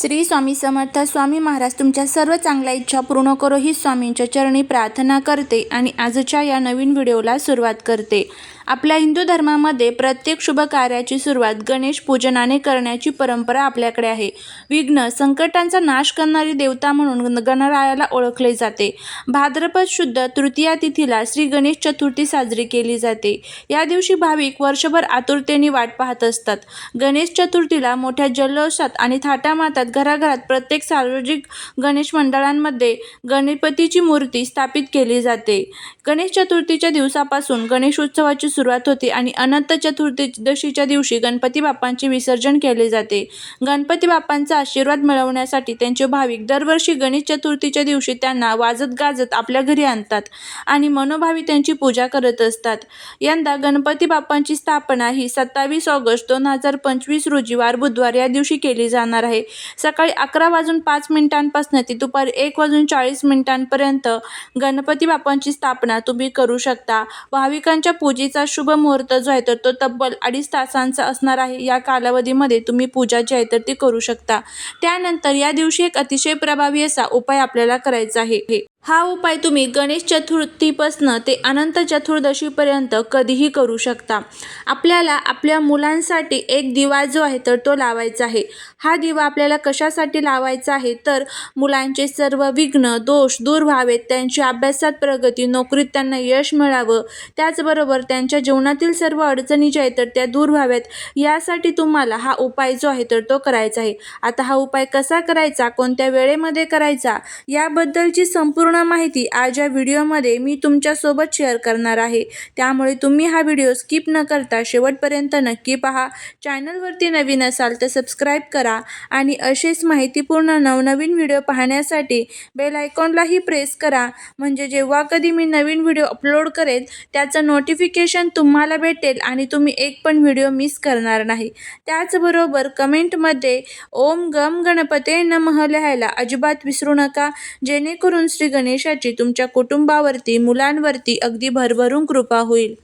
श्री स्वामी समर्थ स्वामी महाराज तुमच्या सर्व चांगल्या इच्छा पूर्ण करो ही स्वामींच्या चरणी प्रार्थना करते आणि आजच्या या नवीन व्हिडिओला सुरुवात करते. आपल्या हिंदू धर्मामध्ये प्रत्येक शुभ कार्याची सुरुवात गणेश पूजनाने करण्याची परंपरा आपल्याकडे आहे. विघ्न संकटांचा नाश करणारी देवता म्हणून गणरायाला ओळखले जाते. भाद्रपद शुद्ध तृतीया तिथीला श्री गणेश चतुर्थी साजरी केली जाते. या दिवशी भाविक वर्षभर आतुरतेने वाट पाहत असतात. गणेश चतुर्थीला मोठ्या जल्लोषात आणि थाटामातात घराघरात प्रत्येक सार्वजनिक गणेश मंडळांमध्ये गणपतीची मूर्ती स्थापित केली जाते. गणेश चतुर्थीच्या दिवसापासून गणेश उत्सवाची सुरुवात होते आणि अनंत चतुर्दशीच्या दिवशी गणपती बाप्पांचे विसर्जन केले जाते. गणपती बाप्पांचा आशीर्वाद मिळवण्यासाठी त्यांचे भाविक दरवर्षी गणेश चतुर्थीच्या दिवशी त्यांना वाजत गाजत आपल्या घरी आणतात आणि मनोभावी त्यांची पूजा करत असतात. यंदा गणपती बाप्पांची स्थापना ही सत्तावीस ऑगस्ट दोन हजार पंचवीस रोजी वार बुधवार या दिवशी केली जाणार आहे. सकाळी अकरा वाजून पाच मिनिटांपासून ते दुपारी एक वाजून चाळीस मिनिटांपर्यंत गणपती बाप्पांची स्थापना तुम्ही करू शकता. भाविकांच्या पूजेचा शुभ मुहूर्त जो आहे तर तो तब्बल अडीच तासांचा असणार आहे. या कालावधीमध्ये तुम्ही पूजा जी आहे तर ती करू शकता. त्यानंतर या दिवशी एक अतिशय प्रभावी असा उपाय आपल्याला करायचा आहे. हा उपाय तुम्ही गणेश चतुर्थीपासनं ते अनंत चतुर्दशीपर्यंत कधीही करू शकता. आपल्याला आपल्या मुलांसाठी एक दिवा जो आहे तर तो लावायचा आहे. हा दिवा आपल्याला कशासाठी लावायचा आहे तर मुलांचे सर्व विघ्न दोष दूर व्हावेत त्यांची अभ्यासात प्रगती नोकरीत त्यांना यश मिळावं त्याचबरोबर त्यांच्या जीवनातील सर्व अडचणी ज्या आहेत तर त्या दूर व्हाव्यात. यासाठी तुम्हाला हा उपाय जो आहे तर तो करायचा आहे. आता हा उपाय कसा करायचा कोणत्या वेळेमध्ये करायचा याबद्दलची संपूर्ण माहिती आज या व्हिडिओमध्ये मी तुमच्यासोबत शेअर करणार आहे. त्यामुळे तुम्ही हा व्हिडिओ स्किप न करता शेवटपर्यंत नक्की पहा. चॅनलवरती नवीन असाल तर सबस्क्राईब करा आणि असेच माहितीपूर्ण नवनवीन व्हिडिओ पाहण्यासाठी बेल आयकॉनलाही प्रेस करा. म्हणजे जेव्हा कधी मी नवीन व्हिडिओ अपलोड करेल त्याचं नोटिफिकेशन तुम्हाला भेटेल आणि तुम्ही एक पण व्हिडिओ मिस करणार नाही. त्याचबरोबर कमेंटमध्ये ओम गम गणपते नमः लिहायला अजिबात विसरू नका. जेणेकरून श्री गणेशाची तुमच्या कुटुंबावरती मुलांवरती अगदी भरभरून कृपा होईल.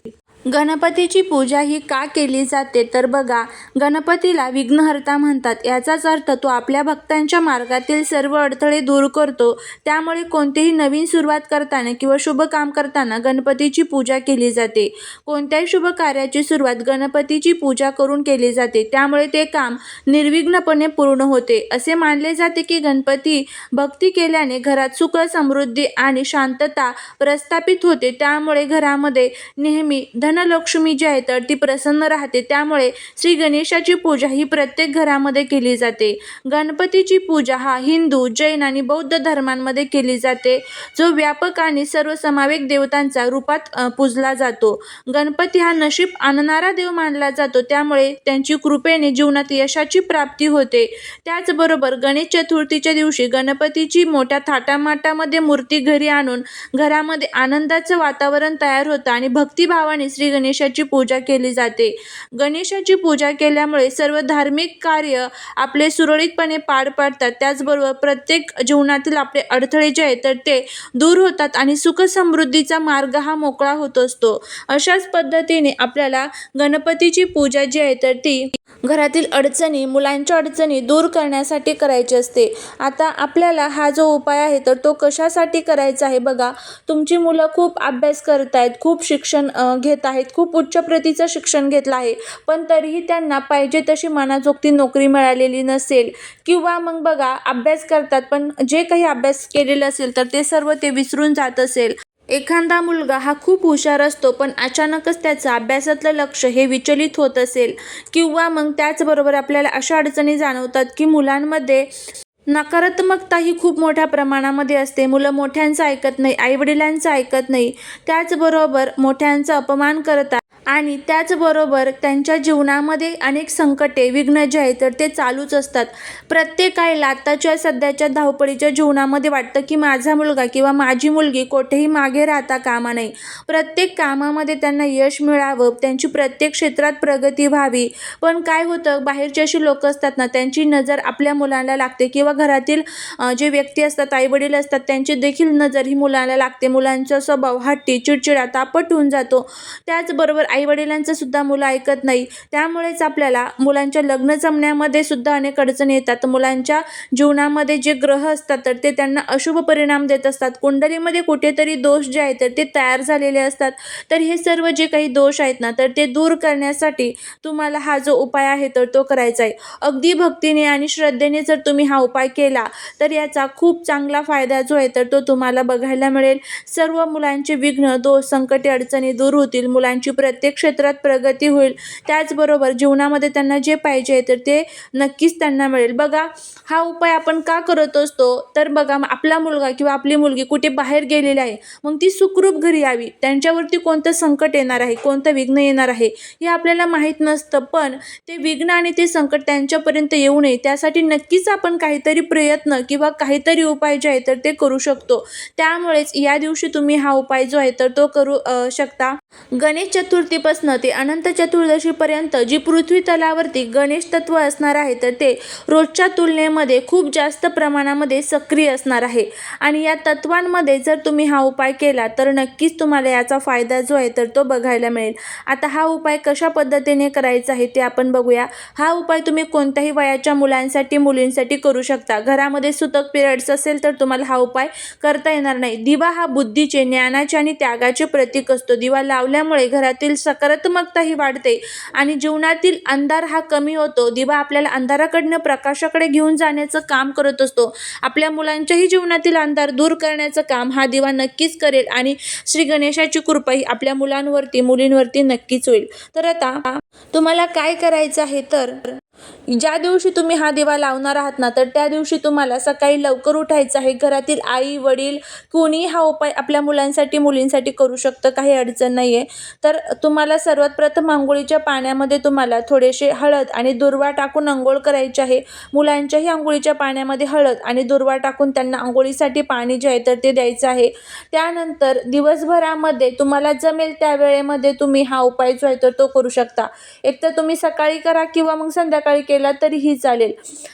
गणपतीची पूजा ही का केली जाते? तर बघा गणपतीला विघ्नहर्ता म्हणतात. याचाच अर्थ तो आपल्या भक्तांच्या मार्गातील सर्व अडथळे दूर करतो. त्यामुळे कोणतेही नवीन सुरुवात करताना किंवा शुभ काम करताना गणपतीची पूजा केली जाते. कोणत्याही शुभ कार्याची सुरुवात गणपतीची पूजा करून केली जाते. त्यामुळे ते काम निर्विघ्नपणे पूर्ण होते. असे मानले जाते की गणपती भक्ती केल्याने घरात सुख समृद्धी आणि शांतता प्रस्थापित होते. त्यामुळे घरामध्ये नेहमी धन धनलक्ष्मी जी आहे तर ती प्रसन्न राहते. त्यामुळे श्री गणेशाची पूजा ही प्रत्येक घरामध्ये केली जाते. गणपतीची पूजा हा हिंदू जैन आणि बौद्ध धर्मांमध्ये केली जाते जो व्यापक आणि सर्वसमावेक देवतांचा रूपात पूजला जातो. गणपती हा नशीब आणणारा देव मानला जातो. त्यामुळे त्यांची कृपेने जीवनात यशाची प्राप्ती होते. त्याचबरोबर गणेश चतुर्थीच्या दिवशी गणपतीची मोठ्या थाटामाटामध्ये मूर्ती घरी आणून घरामध्ये आनंदाचं वातावरण तयार होतं आणि भक्तिभावाने श्री गणेशाची पूजा केली जाते. गणेशाची पूजा केल्यामुळे सर्व धार्मिक कार्य आपले सुरळीतपणे पार पाडतात. त्याचबरोबर प्रत्येक जीवनातील आपले अडथळे जे आहेत तर ते दूर होतात आणि सुखसमृद्धीचा मार्ग हा मोकळा होत असतो. अशाच पद्धतीने आपल्याला गणपतीची पूजा जी आहे तर ती घरातील अडचणी मुलांच्या अडचणी दूर करण्यासाठी करायची असते. आता आपल्याला हा जो उपाय आहे तर तो कशासाठी करायचा आहे बघा. तुमची मुलं खूप अभ्यास करत आहेत खूप शिक्षण घेत आहेत खूप उच्च प्रतीचं शिक्षण घेतलं आहे. पण तरीही त्यांना पाहिजे तशी मनाजोगती नोकरी मिळालेली नसेल. किंवा मग बघा अभ्यास करतात पण जे काही अभ्यास केलेलं असेल तर ते सर्व ते विसरून जात असेल. एखादा मुलगा हा खूप हुशार असतो पण अचानकच त्याचं अभ्यासातलं लक्ष हे विचलित होत असेल किंवा मग त्याचबरोबर आपल्याला अशा अडचणी जाणवतात की मुलांमध्ये नकारात्मकता ही खूप मोठ्या प्रमाणामध्ये असते. मुलं मोठ्यांचं ऐकत नाही आईवडिलांचं ऐकत नाही. त्याचबरोबर मोठ्यांचा अपमान करतात. आणि त्याचबरोबर त्यांच्या जीवनामध्ये अनेक संकटे विघ्न जे आहेत तर ते चालूच असतात. प्रत्येकाला आत्ताच्या सध्याच्या धावपळीच्या जीवनामध्ये वाटतं की माझा मुलगा किंवा माझी मुलगी कोठेही मागे राहता कामा नाही प्रत्येक कामामध्ये त्यांना यश मिळावं त्यांची प्रत्येक क्षेत्रात प्रगती व्हावी. पण काय होतं बाहेरचे अशी लोक असतात ना त्यांची नजर आपल्या मुलांना लागते किंवा घरातील जे व्यक्ती असतात आईवडील असतात त्यांची देखील नजर ही मुलांना लागते. मुलांचा स्वभाव हट्टी चिडचिडा तापट होऊन जातो. त्याचबरोबर आईवडिलांचं सुद्धा मुलं ऐकत नाही. त्यामुळेच आपल्याला मुलांच्या लग्न जमण्यामध्ये सुद्धा अनेक अडचणी येतात. मुलांच्या जीवनामध्ये जे ग्रह असतात तर ते त्यांना अशुभ परिणाम देत असतात. कुंडलीमध्ये कुठेतरी दोष जे आहेत तर ते तयार झालेले असतात. तर हे सर्व जे काही दोष आहेत ना तर ते दूर करण्यासाठी तुम्हाला हा जो उपाय आहे तर तो करायचा आहे. अगदी भक्तीने आणि श्रद्धेने जर तुम्ही हा उपाय केला तर याचा खूप चांगला फायदा जो आहे तर तो तुम्हाला बघायला मिळेल. सर्व मुलांचे विघ्न दोष संकटे अडचणी दूर होतील. मुलांची प्रत्येक क्षेत्रात प्रगती होईल. त्याचबरोबर जीवनामध्ये त्यांना जे पाहिजे तर ते नक्कीच त्यांना मिळेल. बघा हा उपाय आपण का करत असतो? तर बघा आपला मुलगा किंवा आपली मुलगी कुठे बाहेर गेलेली आहे मग ती सुखरूप घरी यावी. त्यांच्यावरती कोणतं संकट येणार आहे? कोणतं विघ्न येणार आहे? हे आपल्याला माहीत नसतं पण ते विघ्न आणि ते संकट त्यांच्यापर्यंत येऊ नये. त्यासाठी नक्कीच आपण काहीतरी प्रयत्न किंवा काहीतरी उपाय जे आहे तर ते करू शकतो. त्यामुळेच या दिवशी तुम्ही हा उपाय जो आहे तर तो करू शकता. गणेश चतुर्थीपासनं ते अनंत चतुर्दशीपर्यंत जी पृथ्वी तलावरती गणेश तत्व असणार आहे तर ते रोजच्या तुलनेमध्ये खूप जास्त प्रमाणामध्ये सक्रिय असणार आहे. आणि या तत्वांमध्ये जर तुम्ही हा उपाय केला तर नक्कीच तुम्हाला याचा फायदा जो आहे तर तो बघायला मिळेल. आता हा उपाय कशा पद्धतीने करायचा आहे ते आपण बघूया. हा उपाय तुम्ही कोणत्याही वयाच्या मुलांसाठी मुलींसाठी करू शकता. घरामध्ये सुतक पिरियड्स असेल तर तुम्हाला हा उपाय करता येणार नाही. दिवा हा बुद्धीचे ज्ञानाचे आणि त्यागाचे प्रतीक असतो. दिवा लावल्यामुळे घरातील सकारात्मकता ही वाढते. आणि जीवनातील अंधार हा कमी होतो. दिवा आपल्याला अंधाराकडनं प्रकाशाकडे घेऊन जाण्याचं काम करत असतो. आपल्या मुलांच्याही जीवनातील अंधार दूर करण्याचं काम हा दिवा नक्कीच करेल आणि श्री गणेशाची कृपा ही आपल्या मुलांवरती मुलींवरती नक्कीच होईल. तर आता तुम्हाला काय करायचं आहे तर ज्या दिवशी तुम्ही हा दिवा लावणार आहात ना तर त्या दिवशी तुम्हाला सकाळी लवकर उठायचं आहे. घरातील आई वडील कुणी हा उपाय आपल्या मुलांसाठी मुलींसाठी करू शकतं काही अडचण नाही आहे तर तुम्हाला सर्वात प्रथम आंघोळीच्या पाण्यामध्ये तुम्हाला थोडेसे हळद आणि दुर्वा टाकून आंघोळ करायची आहे. मुलांच्याही आंघोळीच्या पाण्यामध्ये हळद आणि दुर्वा टाकून त्यांना आंघोळीसाठी पाणी जे आहे तर ते द्यायचं आहे. त्यानंतर दिवसभरामध्ये तुम्हाला जमेल त्या वेळेमध्ये तुम्ही हा उपाय जो आहे तर तो करू शकता. एक तर तुम्ही सकाळी करा किंवा मग संध्याकाळी केला तरीही चालेल.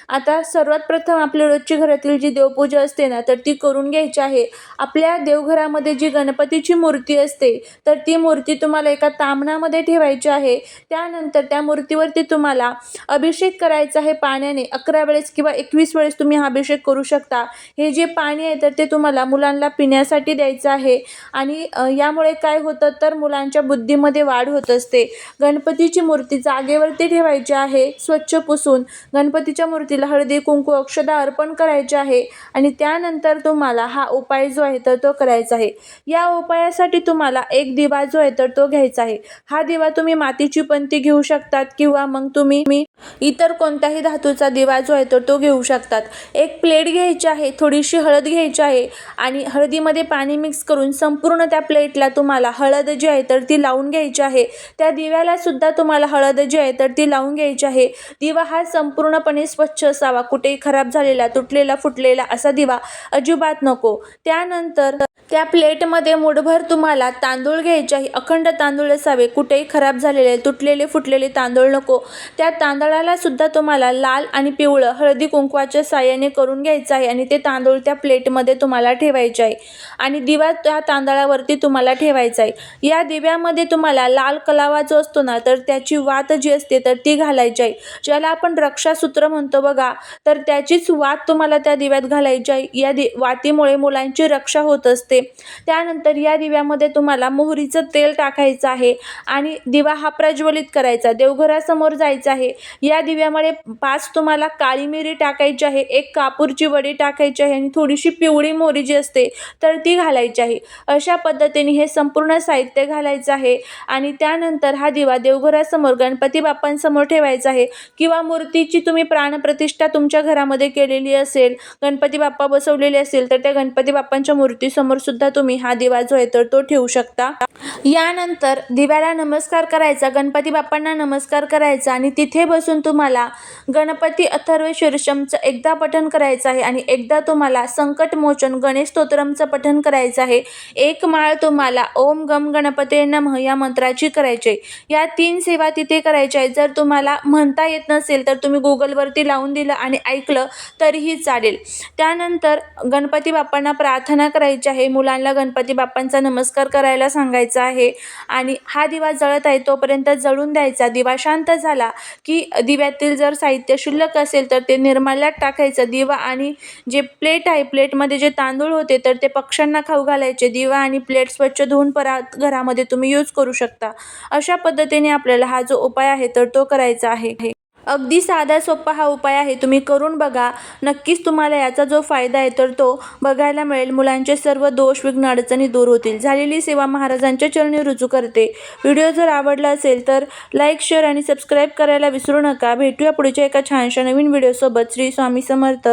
आता सर्वात प्रथम आपल्या रोजची घरातील जी देवपूजा असते ना तर ती करून घ्यायची आहे. आपल्या देवघरामध्ये जी गणपतीची मूर्ती असते तर ती मूर्ती तुम्हाला एका तामणामध्ये ठेवायची आहे. त्यानंतर त्या मूर्तीवरती तुम्हाला अभिषेक करायचा आहे पाण्याने. अकरा वेळेस किंवा एकवीस वेळेस तुम्ही हा अभिषेक करू शकता. हे जे पाणी आहे तर ते तुम्हाला मुलांना पिण्यासाठी द्यायचं आहे. आणि यामुळे काय होतं तर मुलांच्या बुद्धीमध्ये वाढ होत असते. गणपतीची मूर्ती जागेवरती ठेवायची आहे स्वच्छ स्वच्छ पुसून गणपतीच्या मूर्तीला हळदी कुंकू अक्षदा अर्पण करायचे आहे आणि त्यानंतर तुम्हाला हा उपाय जो आहे तर तो करायचा आहे. या उपायासाठी तुम्हाला एक दिवा जो आहे तर तो घ्यायचा आहे. हा दिवा तुम्ही मातीची पंती घेऊ शकतात किंवा मग तुम्ही मी इतर कोणत्याही धातूचा दिवा जो आहे तर तो घेऊ शकतात. एक प्लेट घ्यायची आहे थोडीशी हळद घ्यायची आहे आणि हळदीमध्ये पाणी मिक्स करून संपूर्ण त्या प्लेटला तुम्हाला हळद जी आहे तर ती लावून घ्यायची आहे. त्या दिव्याला सुद्धा तुम्हाला हळद जी आहे तर ती लावून घ्यायची आहे. दिवा हा संपूर्णपणे स्वच्छ असावा कुठेही खराब झालेला तुटलेला फुटलेला असा दिवा अजिबात नको. त्यानंतर त्या प्लेटमध्ये मुठभर तुम्हाला तांदूळ घ्यायचे आहे. अखंड तांदूळ असावे कुठेही खराब झालेले तुटलेले फुटलेले तांदूळ नको. त्या तांदळाला सुद्धा तुम्हाला लाल आणि पिवळं हळदी कुंकवाच्या साह्याने करून घ्यायचं आहे आणि ते तांदूळ त्या प्लेटमध्ये तुम्हाला ठेवायचे आहे. आणि दिवा त्या तांदळावरती तुम्हाला ठेवायचा आहे. या दिव्यामध्ये तुम्हाला लाल कलावा जो असतो ना तर त्याची वात जी असते तर ती घालायची आहे. ज्याला आपण रक्षासूत्र म्हणतो बघा तर त्याचीच वात तुम्हाला त्या दिव्यात घालायची आहे. या दि वातीमुळे मुलांची रक्षा होत असते. त्यानंतर या दिव्यामध्ये तुम्हाला मोहरीचं तेल टाकायचं आहे आणि दिवा हा प्रज्वलित करायचा देवघरासमोर जायचं आहे. या दिव्यामध्ये पाच तुम्हाला काळी मिरी टाकायची आहे एक कापूरची वडी टाकायची आहे आणि थोडीशी पिवळी मोहरी जी असते तर ती घालायची आहे. अशा पद्धतीने हे संपूर्ण साहित्य घालायचं आहे आणि त्यानंतर हा दिवा देवघरासमोर गणपती बाप्पांसमोर ठेवायचा आहे किंवा मूर्तीची तुम्ही प्राणप्रतिष्ठा तुमच्या घरामध्ये केलेली असेल गणपती बाप्पा बसवलेले असेल तर त्या गणपती बाप्पांच्या मूर्तीसमोर सुद्धा तुम्ही हा दिवा जो आहे तर तो ठेवू शकता. यानंतर दिव्याला नमस्कार करायचा गणपती बाप्पांना नमस्कार करायचा आणि तिथे बस बसून तुम्हाला गणपती अथर्वशीर्षमचं एकदा पठण करायचं आहे आणि एकदा तुम्हाला संकटमोचन गणेश स्तोत्रमचं पठण करायचं आहे. एक माळ तुम्हाला ओम गम गणपते नमः या मंत्राची करायची आहे. या तीन सेवा तिथे करायच्या आहेत. जर तुम्हाला म्हणता येत नसेल तर तुम्ही गुगलवरती लावून दिलं आणि ऐकलं तरीही चालेल. त्यानंतर गणपती बाप्पांना प्रार्थना करायची आहे. मुलांना गणपती बाप्पांचा नमस्कार करायला सांगायचा आहे. आणि हा दिवा जळत आहे तोपर्यंत जळून द्यायचा. दिवा शांत झाला की दिव्यातील जर साहित्य शिल्लक असेल तर ते निर्माल्यात टाकायचं. दिवा आणि जे प्लेट आहे प्लेटमध्ये जे तांदूळ होते तर ते पक्ष्यांना खाऊ घालायचे. दिवा आणि प्लेट स्वच्छ धुवून परत घरामध्ये तुम्ही यूज करू शकता. अशा पद्धतीने आपल्याला हा जो उपाय आहे तर तो करायचा आहे. अगदी साधा सोपा हा उपाय आहे. तुम्ही करून बघा. नक्कीच तुम्हाला याचा जो फायदा आहे तर तो बघायला मिळेल. मुलांचे सर्व दोष विघ्न अडचणी दूर होतील. झालेली सेवा महाराजांच्या चरणी रुजू करते. व्हिडिओ जर आवडला असेल तर लाईक शेअर आणि सबस्क्राईब करायला विसरू नका. भेटूया पुढच्या एका छानशा नवीन व्हिडिओसोबत. श्री स्वामी समर्थ.